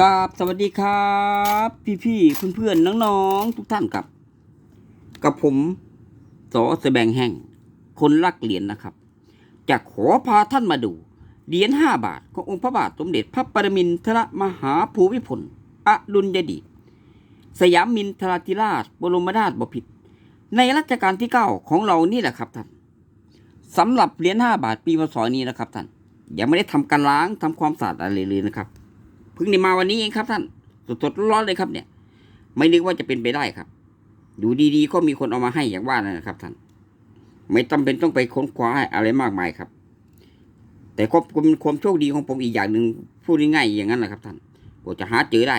กราบสวัสดีครับ พี่ๆเพื่อนๆน้องๆทุกท่านครับ กับผมสอแสบงแห่ง คนรักเหรียญนะครับจะขอพาท่านมาดูเหรียญห้าบาทขององค์พระบาทสมเด็จพระปรมินทรมหาภูมิพลอดุลยเดชสยามมินทราธิราชบรมนาถบพิตรในรัชกาลที่เก้าของเรานี่แหละครับท่านสำหรับเหรียญห้าบาทปีพศนี้นะครับท่านยังไม่ได้ทำการล้างทำความสะอาดอะไรเลยนะครับ เพิ่งได้มาวันนี้เองครับท่านสดๆร้อนเลยครับเนี่ย ไม่นึกว่าจะเป็นไปได้ครับดูดีๆก็มีคนเอามาให้อย่างว่านะครับท่าน ไม่จำเป็นต้องไปค้นคว้าอะไรมากมายครับ แต่ก็เป็นความโชคดีของผมอีกอย่างหนึ่งพูดง่ายๆอย่างนั้นแหละครับท่านก็จะหาเจอได้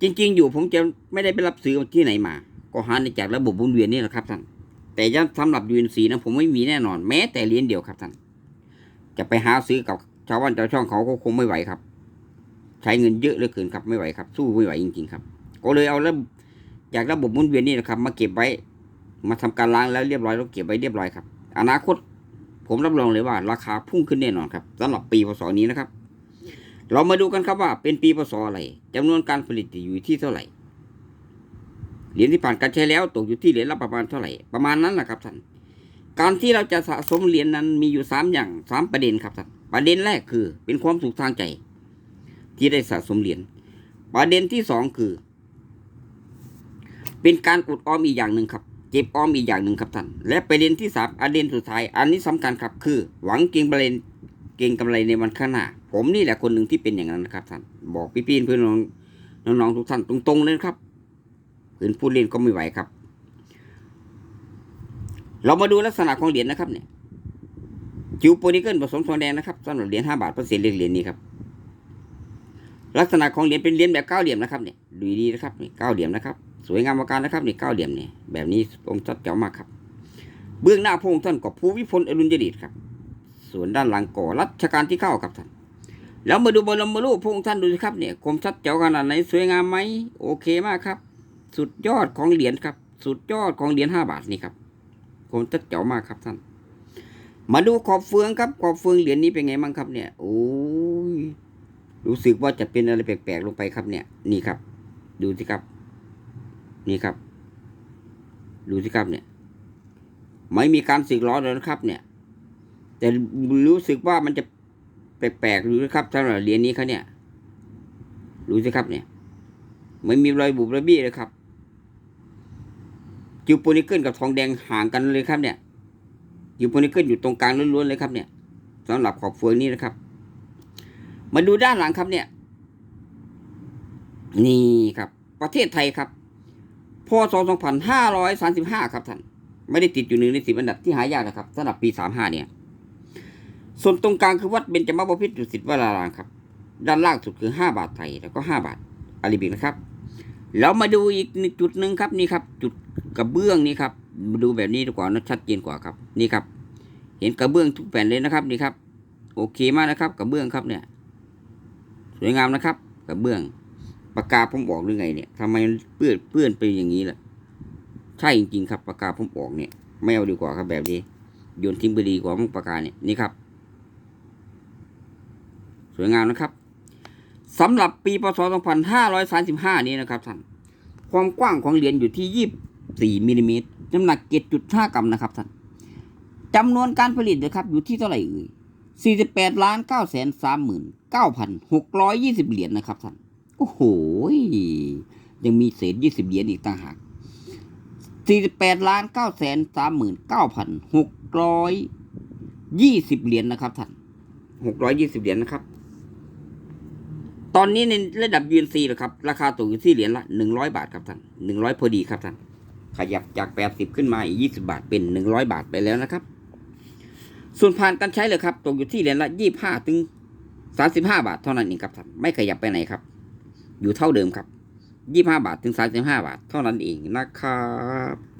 จริง ๆ อยู่ผมจะไม่ได้ไปรับซื้อที่ไหนมา ก็หาในจากระบบบุญเวียนนี่แหละครับท่านแต่ยังสำหรับยูนซีนะผมไม่มีแน่นอนแม้แต่เหรียญเดียวครับท่าน จะไปหาซื้อกับชาวบ้านชาวช่องเขาก็คงไม่ไหวครับ ใช้เงินเยอะเหลือเกินครับไม่ไหวครับ สู้ไม่ไหวจริงๆครับ ก็เลยเอาระบบจากระบบมุนเวียนนี่นะครับ มาเก็บไว้ มาทำการล้างแล้วเรียบร้อยแล้วเก็บไว้เรียบร้อยครับอนาคต ผมรับรองเลยว่า ราคาพุ่งขึ้นแน่นอนครับสำหรับปีพศนี้นะครับ เรามาดูกันครับว่า เป็นปีพศอะไรจำนวนการผลิตอยู่ที่เท่าไหร่เหรียญที่ผ่านการใช้แล้วตกอยู่ที่เหรียญละประมาณเท่าไหร่ประมาณนั้นแหละครับท่านการที่เราจะสะสมเหรียญนั้นมีอยู่สามอย่างสามประเด็นครับท่านประเด็นแรกคือ เป็นความสุขทางใจ ที่ได้สะสมเหรียญประเด็นที่สองคือ เป็นการอดออมอีกอย่างหนึ่งครับ เก็บออมอีกอย่างหนึ่งครับท่าน และประเด็นที่สามประเด็นสุดท้าย อันนี้สำคัญครับคือ หวังเก่งประเด็นเก่งกำไรในวันข้างหน้า ผมนี่แหละคนหนึ่งที่เป็นอย่างนั้นนะครับท่าน บอกพี่ๆเพื่อนน้องน้องๆทุกท่านตรงๆเลยครับเพื่อนพูดเล่นก็ไม่ไหวครับ เรามาดูลักษณะของเหรียญนะครับเนี่ยจิวโปนิเกิลผสมทองแดงนะครับสำหรับเหรียญห้าบาทเปอร์เซ็นต์เหรียญนี้ครับ ลักษณะของเหรียญเป็นเหรียญแบบเก้าเหลี่ยมนะครับเนี่ยดูดีนะครับนี่เก้าเหลี่ยมนะครับ สวยงามประการนะครับนี่เก้าเหลี่ยมเนี่ยแบบนี้องค์ชัดเจ๋วมากครับ เบื้องหน้าพระองค์ท่านก็ภูวิพลอรุณยเดชครับ ส่วนด้านหลังก่อรัชกาลที่เก้าครับท่านแล้วมาดูบรมรูปพระองค์ท่านดูสิครับเนี่ยคมชัดเจ๋วขนาดไหนสวยงามไหมโอเคมากครับ สุดยอดของเหรียญครับ สุดยอดของเหรียญห้าบาทนี่ครับคมชัดเจ๋วมากครับท่าน มาดูขอบเฟืองครับขอบเฟืองเหรียญนี้เป็นไงบ้างครับเนี่ยโอ้ รู้สึกว่าจะเป็นอะไรแปลกๆลงไปครับเนี่ย นี่ครับ ดูสิครับ นี่ครับ ดูสิครับเนี่ย ไม่มีการสึกล้อเลยนะครับ เนี่ย แต่รู้สึกว่ามันจะแปลกๆดูนะครับสำหรับเหรียญนี้เขาเนี่ยดูสิครับเนี่ย ไม่มีรอยบุบรอยบี้เลยครับจิวโปนิเกิลกับทองแดงห่างกันเลยครับเนี่ยจิวโปนิเกิลอยู่ตรงกลางล้วนๆเลยครับเนี่ยสำหรับขอบเฟืองนี้นะครับ มาดูด้านหลังครับเนี่ย นี่ครับ ประเทศไทยครับพศ2535 ครับท่าน ไม่ได้ติดอยู่หนึ่งในสิบอันดับที่หายากนะครับสำหรับปี 35 เนี่ย ส่วนตรงกลางคือวัดเบญจมบพิตรดุสิตวรารามครับ ด้านล่างสุดคือ 5 บาทไทยแล้วก็ 5 บาทอาริบิกนะครับแล้วมาดูอีกจุดหนึ่งครับนี่ครับ จุดกระเบื้องนี่ครับ มาดูแบบนี้ดีกว่านะชัดเจนกว่าครับ นี่ครับ เห็นกระเบื้องทุกแผ่นเลยนะครับ นี่ครับ โอเคมากนะครับ กระเบื้องครับเนี่ย วยงามนะครับกระเบื้องปากกาผมบอกหรือไงเนี่ยทำไมเปื้อนเปื้อนไปอย่างนี้ล่ะ ใช่จริงๆครับปากกาผมบอกเนี่ย ไม่เอาดีกว่าครับแบบนี้โยนทิ้งไปดีกว่ามั้งปากกาเนี่ยนี่ครับ สวยงามนะครับสำหรับปีพศ 2535 นี้นะครับท่านความกว้างของเหรียญอยู่ที่ 24มิลลิเมตรน้ำหนัก 7.5 กรัมนะครับท่านจำนวนการผลิตนะครับอยู่ที่เท่าไหร่เอ่ย 48ล้าน9แสน3หมื่น9,620 เหรียญนะครับท่าน โอ้โห ยังมีเศษ 20 เหรียญอีกต่างหาก 48ล้าน9แสน3หมื่น9,620 เหรียญนะครับท่าน 620 เหรียญนะครับ ตอนนี้ในระดับ UNC นะครับ ราคาตกอยู่ที่เหรียญละ 100 บาทครับท่าน 100 พอดีครับท่าน ขยับจาก 80 ขึ้นมาอีก 20 บาทเป็น 100 บาทไปแล้วนะครับ ส่วนผ่านการใช้เลยครับตกอยู่ที่เหรียญละยี่ห้าถึงสามสิบห้าบาทเท่านั้นเองครับท่านไม่ขยับไปไหนครับ อยู่เท่าเดิมครับยี่ห้าบาทถึงสามสิบห้าบาท เท่านั้นเองนะครับ